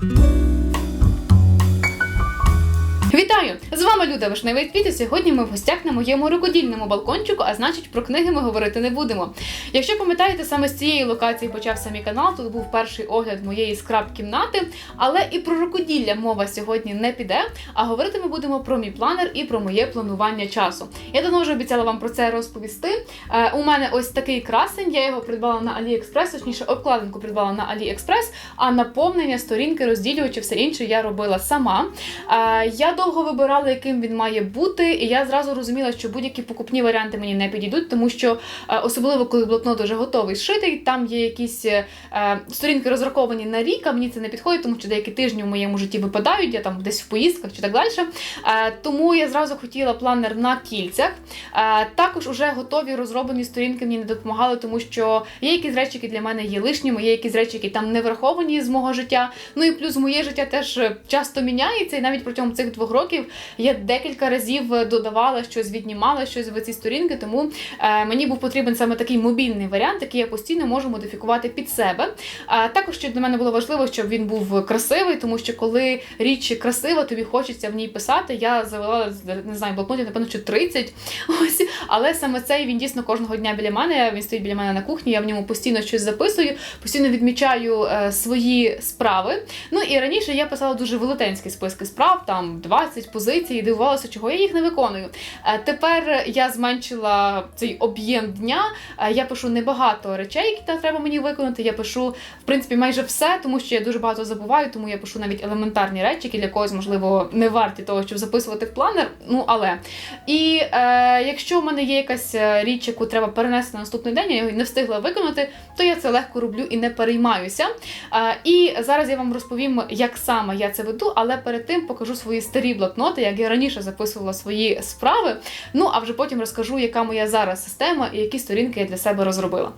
thank you Вітаю! З вами Люда Вишневий і сьогодні ми в гостях на моєму рукодільному балкончику, а значить про книги ми говорити не будемо. Якщо пам'ятаєте, саме з цієї локації почався мій канал, тут був перший огляд моєї скраб-кімнати, але і про рукоділля мова сьогодні не піде, а говорити ми будемо про мій планер і про моє планування часу. Я давно вже обіцяла вам про це розповісти. Е, у мене ось такий красень, я його придбала на AliExpress, точніше, обкладинку придбала на AliExpress, а наповнення, сторінки, розділювачі, все інше я робила сама. Е, Я довго вибирала, яким він має бути, і я зразу розуміла, що будь-які покупні варіанти мені не підійдуть, тому що е, особливо коли блокнот вже готовий зшитий, там є якісь е, сторінки розраховані на рік, а мені це не підходить, тому що деякі тижні в моєму житті випадають, я там десь в поїздках чи так далі. Е, Тому я зразу хотіла планер на кільцях. Е, Також уже готові розроблені сторінки мені не допомагали, тому що є якісь речі, які для мене є лишніми, є якісь речі, які там не враховані з мого життя. Ну і плюс моє життя теж е, часто міняється, і навіть протягом цих двох років я декілька разів е, додавала щось, віднімала щось в ці сторінки, тому е, мені був потрібен саме такий мобільний варіант, який я постійно можу модифікувати під себе. Також що для мене було важливо, щоб він був красивий, тому що коли річ красива, тобі хочеться в ній писати. Я завела не знаю, блокнотів, напевно, що 30. Ось, але саме цей він дійсно кожного дня біля мене. Він стоїть біля мене на кухні. Я в ньому постійно щось записую, постійно відмічаю е, свої справи. Ну і раніше я писала дуже велетенські списки справ, там 20 позицій, і дивувалася, чого я їх не виконую. Е, Тепер я зменшила цей об'єм дня. Е, Я пишу небагато речей, які треба мені виконати. Я пишу, в принципі, майже все, тому що я дуже багато забуваю, тому я пишу навіть елементарні речі, які для когось, можливо, не варті того, щоб записувати в планер. Ну але. І е, якщо в мене є якась е, річ, яку треба перенести на наступний день, я його не встигла виконати, то я це легко роблю і не переймаюся. Е, і зараз я вам розповім, як саме я це веду, але перед тим покажу свої старі блокноти, як я раніше записувала свої справи. Ну а вже потім розкажу, яка моя зараз система і які сторінки я для себе розробила.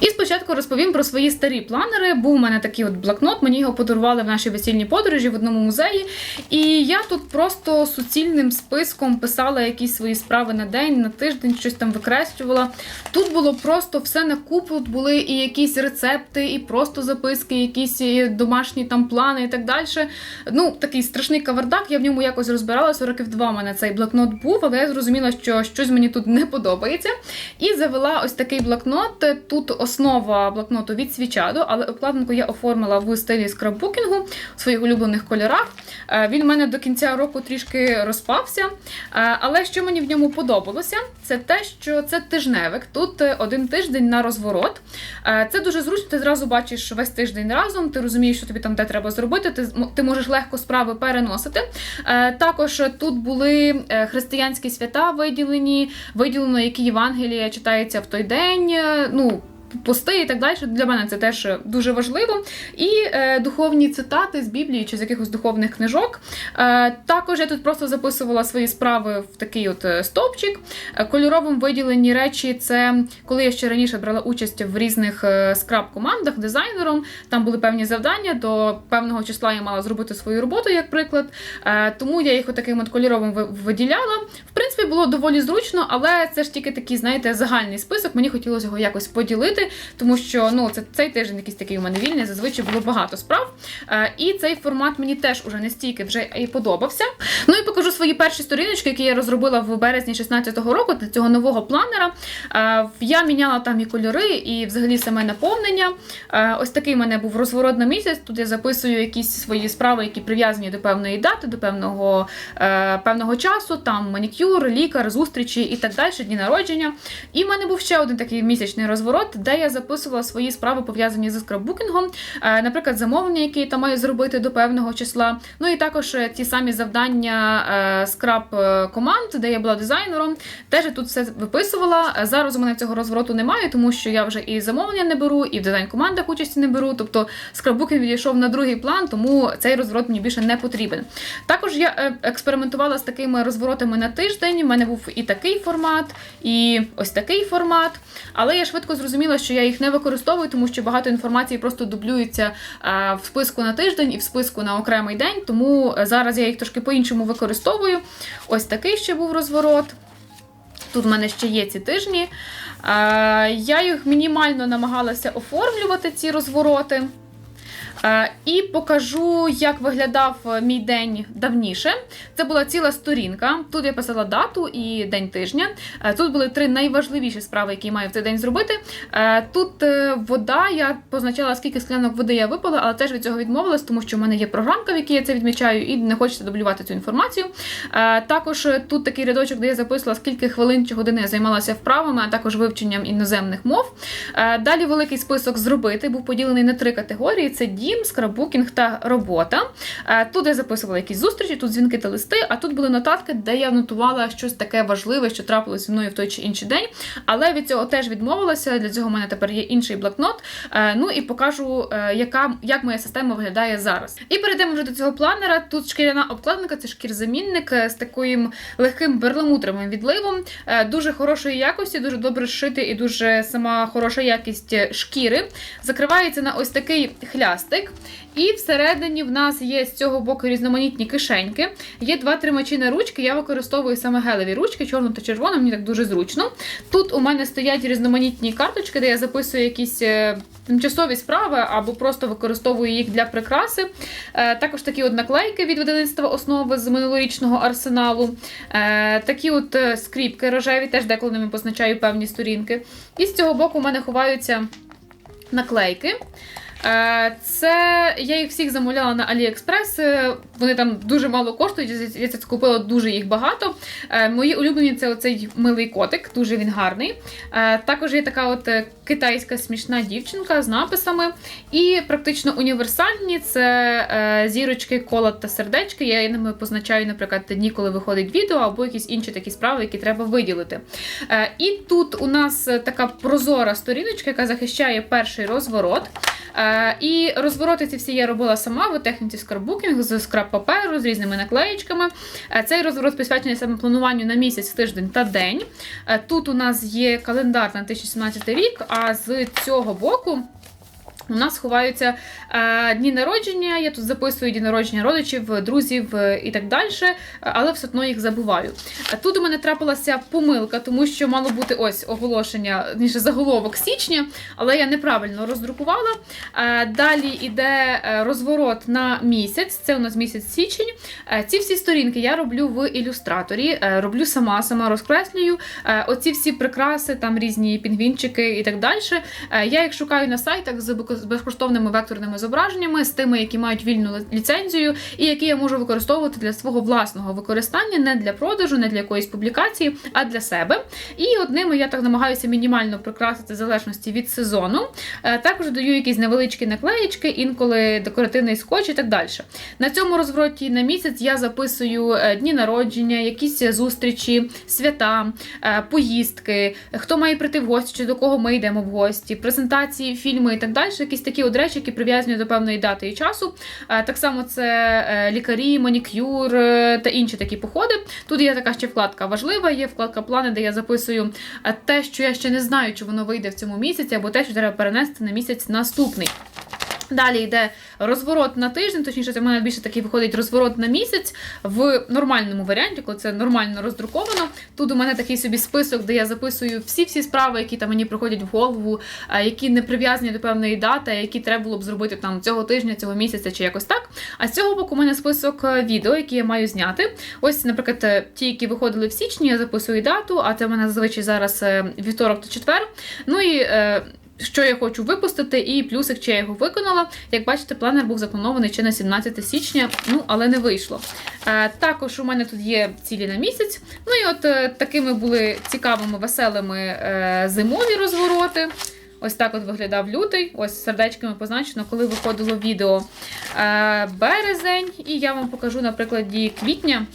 І спочатку розповім про свої старі планери. Був у мене такий от блокнот, мені його подарували в нашій весільній подорожі в одному музеї. І я тут просто суцільним списком писала якісь свої справи на день, на тиждень, щось там викреслювала. Тут було просто все на купу. Тут були і якісь рецепти, і просто записки, якісь домашні там плани і так далі. Ну, такий страшний кавардак, я в ньому якось розбиралася. Років два в мене цей блокнот був, але я зрозуміла, що щось мені тут не подобається. І завела ось такий блокнот. Тут основа блокноту від свічаду, але обкладинку я оформила в стилі скраббукінгу у своїх улюблених кольорах. Е, Він в мене до кінця року трішки розпався. Е, Але що мені в ньому подобалося, це те, що це тижневик. Тут е, один тиждень на розворот. Це дуже зручно, ти зразу бачиш весь тиждень разом, ти розумієш, що тобі там де треба зробити, ти, ти можеш легко справи переносити. Також тут були християнські свята виділені, виділено, які Євангелія читається в той день. Ну, Пости і так далі для мене це теж дуже важливо. І е, духовні цитати з Біблії чи з якихось духовних книжок. Е, також я тут просто записувала свої справи в такий от е, стовпчик. Е, Кольоровим виділені речі це коли я ще раніше брала участь в різних е, скраб-командах дизайнером. Там були певні завдання. До певного числа я мала зробити свою роботу, як приклад. Е, тому я їх таким от кольоровим виділяла. В принципі, було доволі зручно, але це ж тільки такий, знаєте, загальний список. Мені хотілося його якось поділити, тому що ну це цей тиждень якийсь такий у мене вільний. Зазвичай було багато справ. Е, і цей формат мені теж уже не стільки вже і подобався. Ну і покажу свої перші сторіночки, які я розробила в березні 16-го року для цього нового планера. Е, Я міняла там і кольори, і взагалі саме наповнення. Е, Ось такий в мене був розворот на місяць. Тут я записую якісь свої справи, які прив'язані до певної дати, до певного, певного часу, там манікюр, лікар, зустрічі і так далі, дні народження. І в мене був ще один такий місячний розворот, де я записувала свої справи пов'язані зі скраббукінгом, е, наприклад, замовлення, які я там маю зробити до певного числа. Ну і також е, ті самі завдання е, скраб команд, де я була дизайнером. Теж тут все виписувала. Зараз у мене цього розвороту немає, тому що я вже і замовлення не беру, і в дизайн-командах участі не беру. Тобто скраббукінг відійшов на другий план, тому цей розворот мені більше не потрібен. Також я експериментувала з такими розворотами на тиждень. У мене був і такий формат, і ось такий формат. Але я швидко зрозуміла, що я їх не використовую, тому що багато інформації просто дублюється е, в списку на тиждень і в списку на окремий день. Тому е, зараз я їх трошки по-іншому використовую. Ось такий ще був розворот. Тут в мене ще є ці тижні. Е, Я їх мінімально намагалася оформлювати, ці розвороти. Е, І покажу, як виглядав е, мій день давніше. Це була ціла сторінка. Тут я писала дату і день тижня. Е, Тут були три найважливіші справи, які маю в цей день зробити. Тут вода, я позначала, скільки склянок води я випила, але теж від цього відмовилась, тому що в мене є програмка, в якій я це відмічаю, і не хочеться дублювати цю інформацію. Також тут такий рядочок, де я записувала, скільки хвилин чи години я займалася вправами, а також вивченням іноземних мов. Далі великий список зробити був поділений на три категорії: це дім, скраббукінг та робота. Е, Тут я записувала якісь зустрічі, тут дзвінки та листи, а тут були нотатки, де я нотувала щось таке важливе, що трапилось зі мною в той чи інший день. Але від цього теж відмовилася. Для цього в мене тепер є інший блокнот. Е, Ну і покажу, е, яка, як моя система виглядає зараз. І перейдемо вже до цього планера. Тут шкіряна обкладинка, це шкірзамінник з таким легким перламутровим відливом, дуже хорошої якості, дуже добре зшитий і дуже сама хороша якість шкіри. Закривається на ось такий хлястик. І всередині в нас є з цього боку різноманітні кишеньки. Є два тримачі на ручки. Я використовую саме гелеві ручки, чорну та червону, мені так дуже зручно. Тут у мене стоять різноманітні карточки, де я записую якісь е, тимчасові справи або просто використовую їх для прикраси. Е, Також такі от наклейки від видавництва основи з минулорічного арсеналу. Е, Такі от скріпки рожеві, теж деколи ними позначаю певні сторінки. І з цього боку у мене ховаються наклейки. Е, Це я їх всіх замовляла на AliExpress. е, Вони там дуже мало коштують. я- це купила дуже їх багато. Е, Мої улюблені це оцей милий котик, дуже він гарний. Також є така от китайська смішна дівчинка з написами. І практично універсальні це е, зірочки, кола та сердечки. Я ними позначаю, наприклад, дні, коли виходить відео, або якісь інші такі справи, які треба виділити. Е, І тут у нас така прозора сторіночка, яка захищає перший розворот. Е, І розвороти ці всі я робила сама в техніці скраббукінг з скраб паперу, з різними наклеєчками. Е, Цей розворот присвячений саме плануванню на місяць, тиждень та день. Тут у нас є календар на 2017 рік, а з цього боку. У нас ховаються е, дні народження. Я тут записую дні народження родичів, друзів е, і так далі, але все одно їх забуваю. Тут у мене трапилася помилка, тому що мало бути ось оголошення, ніж заголовок січня, але я неправильно роздрукувала. Е, далі йде розворот на місяць. Це у нас місяць січень. Ці всі сторінки я роблю в ілюстраторі, роблю сама, сама розкреслюю. Оці всі прикраси, там різні пінгвінчики і так далі. Я їх шукаю на сайтах з з безкоштовними векторними зображеннями, з тими, які мають вільну ліцензію, і які я можу використовувати для свого власного використання, не для продажу, не для якоїсь публікації, а для себе. І одними я так намагаюся мінімально прикрасити в залежності від сезону. Е, Також додаю якісь невеличкі наклеєчки, інколи декоративний скотч і так далі. На цьому розвороті на місяць я записую е, дні народження, якісь зустрічі, свята, е, поїздки, хто має прийти в гості, чи до кого ми йдемо в гості, презентації, фільми і так далі. Якісь такі от речі, які прив'язані до певної дати і часу. Е, Так само це е, лікарі, манікюр е, та інші такі походи. Тут є така ще вкладка важлива, є вкладка плани, де я записую те, що я ще не знаю, чи воно вийде в цьому місяці, або те, що треба перенести на місяць наступний. Далі йде розворот на тиждень, точніше, це в мене більше такий виходить розворот на місяць в нормальному варіанті, коли це нормально роздруковано. Тут у мене такий собі список, де я записую всі-всі справи, які там мені приходять в голову, які не прив'язані до певної дати, які треба було б зробити там цього тижня, цього місяця чи якось так. А з цього боку у мене список е, відео, які я маю зняти. Ось, наприклад, е, ті, які виходили в січні, я записую дату, а це в мене зазвичай зараз е, вівторок та четвер. Ну і що я хочу випустити, і плюсик, чи я його виконала. Як бачите, планер був запланований ще на 17 січня, ну але не вийшло. Е, також у мене тут є цілі на місяць. Ну і от е, такими були цікавими, веселими е, зимові розвороти. Ось так от виглядав лютий. Ось сердечками позначено, коли виходило відео березень. І я вам покажу на прикладі квітня.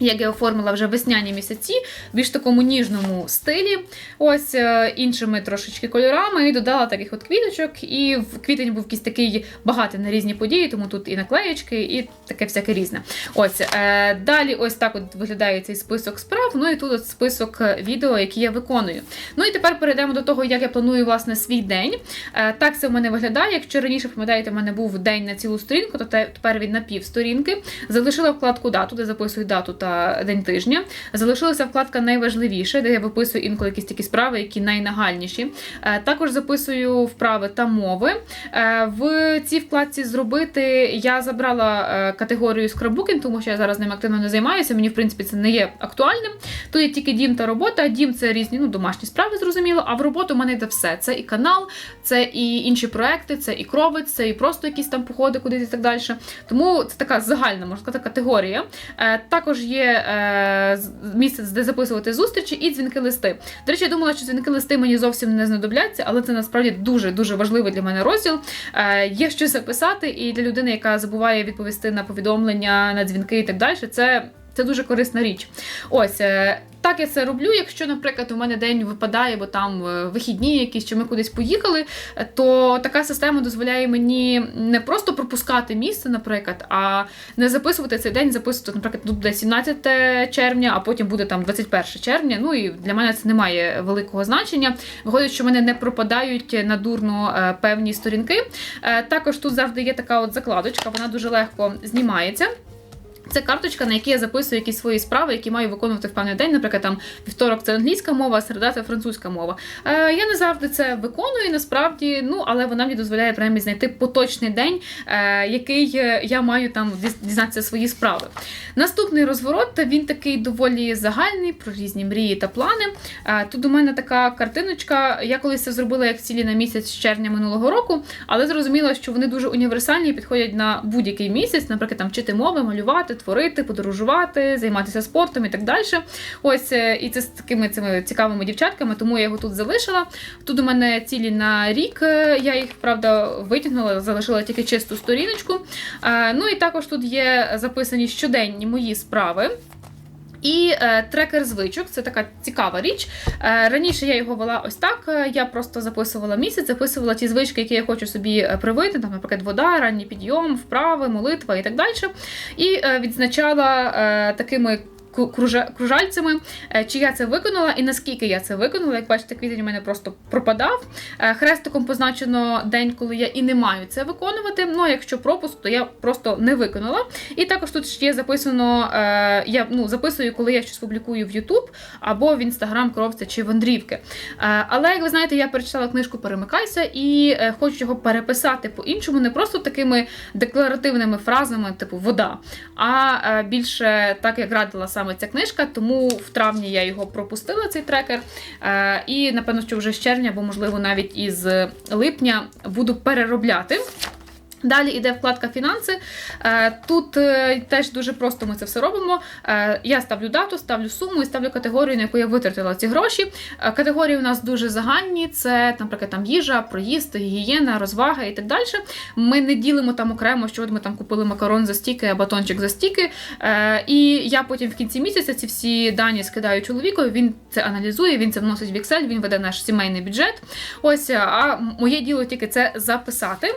Як я оформила вже весняні місяці, в більш такому ніжному стилі, ось е, іншими трошечки кольорами, і додала таких от квіточок. І в квітень був якийсь такий багатий на різні події, тому тут і наклеєчки, і таке всяке різне. Ось е, далі, ось так от виглядає цей список справ. Ну і тут от список відео, які я виконую. Ну і тепер перейдемо до того, як я планую власне свій день. Е, так це в мене виглядає. Якщо раніше пам'ятаєте, в мене був день на цілу сторінку, то тепер він на пів сторінки. Залишила вкладку дату, де записую дату та день тижня. Залишилася вкладка найважливіше, де я виписую інколи якісь такі справи, які найнагальніші. Е, Також записую вправи та мови. Е, В цій вкладці зробити я забрала е, категорію скраббукінг, тому що я зараз ним активно не займаюся. Мені, в принципі, це не є актуальним. Тут є тільки дім та робота. Дім це різні ну, домашні справи, зрозуміло. А в роботу в мене йде все. Це і канал, це і інші проекти, це і кровець, це і просто якісь там походи кудись і так далі. Тому це така загальна, можна сказати, категорія. Також є е, з- місце, де записувати зустрічі і дзвінки листи. До речі, я думала, що дзвінки листи мені зовсім не знадобляться, але це насправді дуже дуже важливий для мене розділ. Е, Є що записати, і для людини, яка забуває відповісти на повідомлення, на дзвінки і так далі, це. Це дуже корисна річ. Ось е, так я це роблю. Якщо, наприклад, у мене день випадає, бо там е, вихідні якісь, чи ми кудись поїхали, то така система дозволяє мені не просто пропускати місце, наприклад, а не записувати цей день, записувати, наприклад, тут буде 17 червня, а потім буде там 21 червня. Ну і для мене це не має великого значення. Виходить, що в мене не пропадають надурно е, певні сторінки. Також тут завжди є така от закладочка, вона дуже легко знімається. Це карточка, на якій я записую якісь свої справи, які маю виконувати в певний день. Наприклад, там вівторок це англійська мова, середа це французька мова. Е, я не завжди це виконую, насправді, ну але вона мені дозволяє принаймні знайти поточний день, е, який е, я маю там дізнатися свої справи. Наступний розворот він такий доволі загальний про різні мрії та плани. Е, тут у мене така картиночка. Я колись це зробила як цілі на місяць з червня минулого року, але зрозуміла, що вони дуже універсальні і підходять на будь-який місяць, наприклад, там вчити мови, малювати, творити, подорожувати, займатися спортом і так далі. Ось е, і це з такими цими цікавими дівчатками, тому я його тут залишила. Тут у мене цілі на рік. е, Я їх правда витягнула, залишила тільки чисту сторіночку. Е, Ну і також тут є записані щоденні мої справи. І е, трекер звичок це така цікава річ. Е, раніше я його вела ось так. е, Я просто записувала місяць, записувала ті звички, які я хочу собі привити, там, наприклад, вода, ранній підйом, вправи, молитва і так далі. І відзначала такими. Кружальцями, е, чи я це виконала і наскільки я це виконала. Як бачите, квітень у мене просто пропадав. Е, Хрестиком позначено день, коли я і не маю це виконувати. Ну якщо пропуск, то я просто не виконала. І також тут ще записано, е, я ну, записую, коли я щось публікую в YouTube або в Instagram коровця чи Вандрівки. Але, як ви знаєте, я перечитала книжку Перемикайся і хочу його переписати по-іншому, не просто такими декларативними фразами, типу вода, а більше так, як радила саме ця книжка. Тому в травні я його пропустила, цей трекер. Е, і напевно, що вже з червня, або можливо навіть із липня буду переробляти. Далі йде вкладка фінанси. Е, Тут е, теж дуже просто ми це все робимо. Е, Я ставлю дату, ставлю суму і ставлю категорію, на яку я витратила ці гроші. Категорії у нас дуже загальні: це, наприклад, там їжа, проїзд, гігієна, розвага і так далі. Ми не ділимо там окремо, що ми там купили макарон за стіки, батончик за стіки. І я потім в кінці місяця ці всі дані скидаю чоловікові. Він це аналізує, він це вносить в Excel, він веде наш сімейний бюджет. Ось, а моє діло тільки це записати.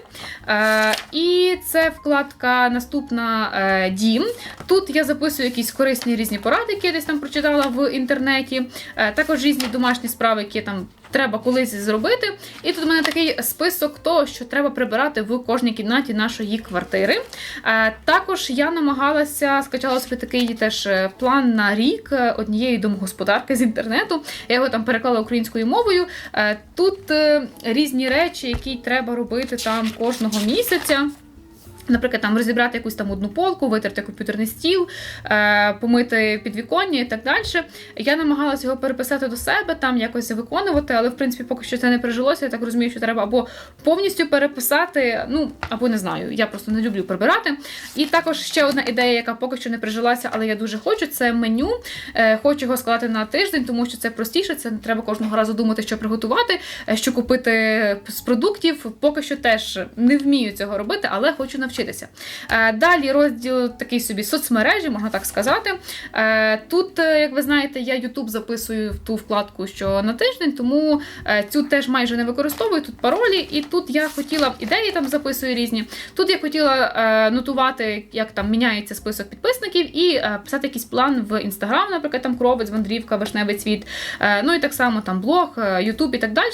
І це вкладка наступна е, дім. Тут я записую якісь корисні різні поради, які я десь там прочитала в інтернеті. Е, також різні домашні справи, які там. Треба колись зробити. І тут у мене такий список того, що треба прибирати в кожній кімнаті нашої квартири. Е, також я намагалася скачала собі такий теж е, план на рік е, однієї домогосподарки з інтернету. Я його там переклала українською мовою. Тут різні речі, які треба робити там кожного місяця. Наприклад, там розібрати якусь там одну полку, витерти комп'ютерний стіл, е, помити підвіконня і так далі. Я намагалася його переписати до себе, там якось виконувати, але в принципі поки що це не прижилося. Я так розумію, що треба або повністю переписати, ну або не знаю. Я просто не люблю прибирати. І також ще одна ідея, яка поки що не прижилася, але я дуже хочу, це меню. Е, хочу його складати на тиждень, тому що це простіше. Це не треба кожного разу думати, що приготувати, е, що купити з продуктів. Поки що теж не вмію цього робити, але хочу навчитися. Е, Далі розділ такий собі соцмережі, можна так сказати. Е, Тут, е, як ви знаєте, я YouTube записую в ту вкладку, що на тиждень, тому цю теж майже не використовую. Тут паролі, і тут я хотіла ідеї там записую різні. Тут я хотіла нотувати, як там міняється список підписників, і писати якийсь план в Instagram, наприклад, там кровець, мандрівка, вишневий цвіт. Ну і так само там блог, YouTube і так далі.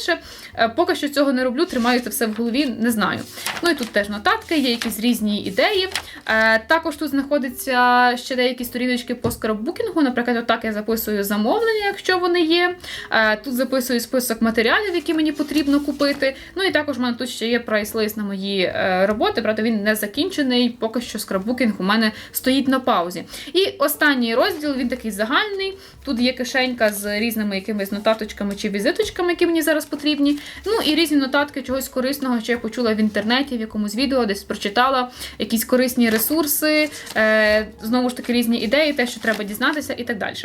Поки що цього не роблю, тримаю це все в голові, не знаю. Ну і тут теж нотатки, є якісь різні різні ідеї. Е, також тут знаходиться ще деякі сторіночки по скраббукінгу. Наприклад, отак я записую замовлення, якщо вони є. Е, тут записую список матеріалів, які мені потрібно купити. Ну і також в мене тут ще є прайс-лист на мої е, роботи. Правда, він не закінчений. Поки що скраббукінг у мене стоїть на паузі. І останній розділ він такий загальний. Тут є кишенька з різними якимись нотаточками чи візиточками, які мені зараз потрібні. Ну і різні нотатки чогось корисного, що я почула в інтернеті, в якомусь відео, десь прочитала, якісь корисні ресурси, е, знову ж таки, різні ідеї, те, що треба дізнатися, і так далі.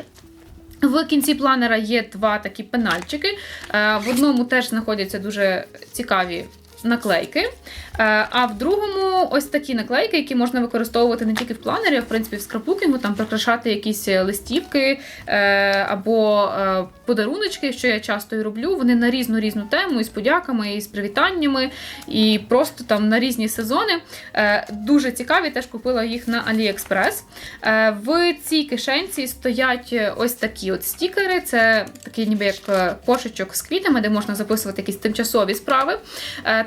В кінці планера є два такі пенальчики. Е, В одному теж знаходяться дуже цікаві наклейки. Е, А в другому ось такі наклейки, які можна використовувати не тільки в планері, а в принципі в скрапбукінгу, там прикрашати якісь листівки е, або е, подаруночки, що я часто і роблю. Вони на різну різну тему, і з подяками, і з привітаннями, і просто там на різні сезони. Е, Дуже цікаві, теж купила їх на. Е, В цій кишенці стоять ось такі от стікери. Це такий ніби як е, кошечок з квітами, де можна записувати якісь тимчасові справи.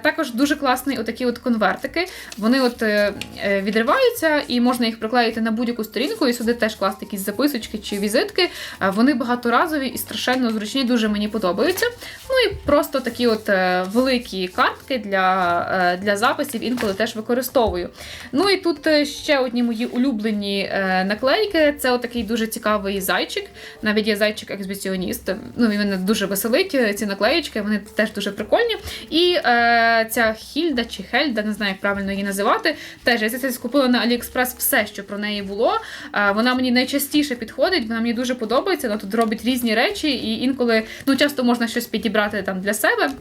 Також дуже класний отакі от конвертики. Вони от е, е, відриваються і можна їх приклеїти на будь-яку сторінку, і сюди теж класти якісь записочки чи візитки. Вони багаторазові і страшенно зручні, дуже мені подобаються. Ну і просто такі от е, великі картки для, для записів інколи теж використовую. Ну і тут ще одні мої улюблені наклейки. Це отакий дуже цікавий зайчик. Навіть є зайчик-екзбіціоніст. Ну, він мене дуже веселить. Ці наклеєчки, вони теж дуже прикольні. І е, ця Хільда чи Хельда, не знаю, як правильно її називати. Теж я це купила на Аліекспрес все, що про неї було. Вона мені найчастіше підходить, вона мені дуже подобається. Вона тут робить різні речі, і інколи ну, часто можна щось підібрати там для себе.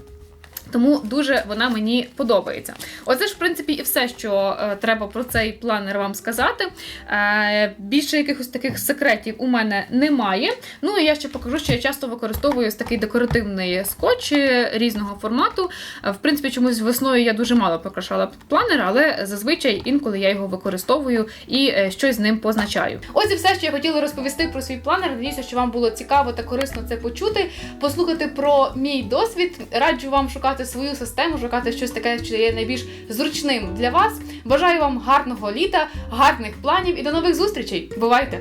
Тому дуже вона мені подобається. Оце ж, в принципі, і все, що е, треба про цей планер вам сказати. Е, більше якихось таких секретів у мене немає. Ну і я ще покажу, що я часто використовую такий декоративний скотч різного формату. Е, в принципі, чомусь весною я дуже мало прикрашала планер, але зазвичай інколи я його використовую і е, щось з ним позначаю. Ось і все, що я хотіла розповісти про свій планер. Надіюся, що вам було цікаво та корисно це почути, послухати про мій досвід. Раджу вам шукати свою систему, шукати щось таке, що є найбільш зручним для вас. Бажаю вам гарного літа, гарних планів і до нових зустрічей. Бувайте!